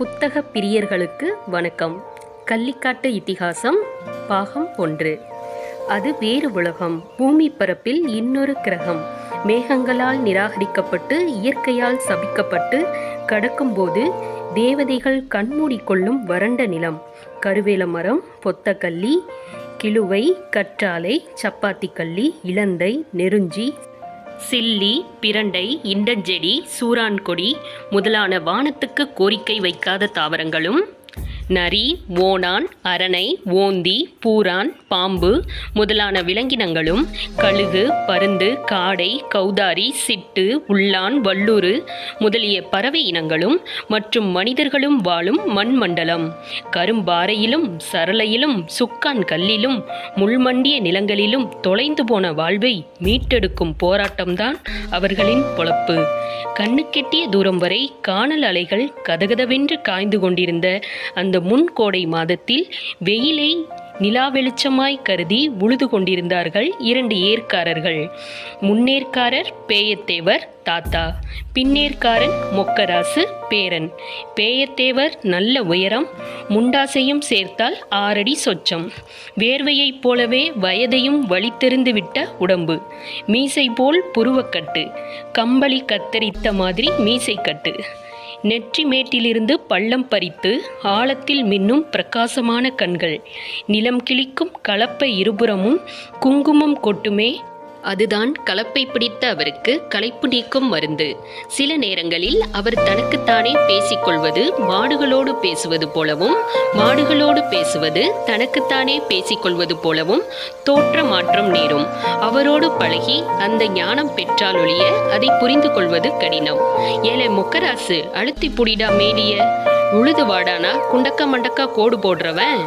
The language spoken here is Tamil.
புத்தக பிரியர்களுக்கு வணக்கம். கள்ளிக்காட்டு இதிகாசம் பாகம் ஒன்று. அது வேறு உலகம். பூமி பரப்பில் இன்னொரு கிரகம். மேகங்களால் நிராகரிக்கப்பட்டு இயற்கையால் சபிக்கப்பட்டு கடக்கும்போது தேவதைகள் கண்மூடிக்கொள்ளும் வறண்ட நிலம். கருவேல மரம் பொத்தக்கல்லி கிழுவை கற்றாழை சப்பாத்திக்கல்லி இலந்தை நெருஞ்சி சில்லி பிரண்டை இண்டஞ்செடி சூரான்கொடி முதலான வானத்துக்கு கோரிக்கை வைக்காத தாவரங்களும் நரி ஓணான் அரணை ஓந்தி பூரான் பாம்பு முதலான விலங்கினங்களும் கழுகு பருந்து காடை கௌதாரி சிட்டு உள்ளான் வல்லூறு முதலிய பறவை இனங்களும் மற்றும் மனிதர்களும் வாழும் மண்மண்டலம். கரும்பாறையிலும் சரளையிலும் சுக்கான் கல்லிலும் முள்மண்டிய நிலங்களிலும் தொலைந்து போன வாழ்வை மீட்டெடுக்கும் போராட்டம்தான் அவர்களின் பொழப்பு. கண்ணுக்கெட்டிய தூரம் வரை காணல் அலைகள் கதகதவென்று காய்ந்து கொண்டிருந்த அந்த முன்கோடை மாதத்தில் வெயிலை நிலா வெளிச்சமாய் கருதி உழுது கொண்டிருந்தார்கள் இரண்டு ஏர்க்காரர்கள் முன்னேற்காரர் பேயத்தேவர் தாத்தா பின்னேற்காரன் மொக்கராசு பேரன். பேயத்தேவர் நல்ல உயரம் முண்டாசையும் சேர்த்தால் ஆறடி சொச்சம். வேர்வையைப் போலவே வயதையும் வலித்தெறிந்து விட்ட உடம்பு. மீசை போல் புருவக்கட்டு கம்பளி கத்தரித்த மாதிரி மீசைக்கட்டு. நெற்றி மேட்டிலிருந்து பள்ளம் பறித்து ஆழத்தில் மின்னும் பிரகாசமான கண்கள். நிலம் கிழிக்கும் கலப்பை இருபுறமும் குங்குமம் கொட்டுமே. அதுதான் கலப்பை பிடித்த அவருக்கு களைப்பு நீக்கும் மருந்து. சில நேரங்களில் அவர் தனக்குத்தானே பேசிக்கொள்வது மாடுகளோடு பேசுவது போலவும் மாடுகளோடு பேசுவது தனக்குத்தானே பேசிக்கொள்வது போலவும் தோற்ற மாற்றம் நேரும். அவரோடு பழகி அந்த ஞானம் பெற்றாலொழிய அதை புரிந்து கொள்வது கடினம். ஏழை மொக்கராசு அழுத்தி புடிடா மேலிய உழுது வாடானா குண்டக்க மண்டக்கா கோடு போடுறவன்?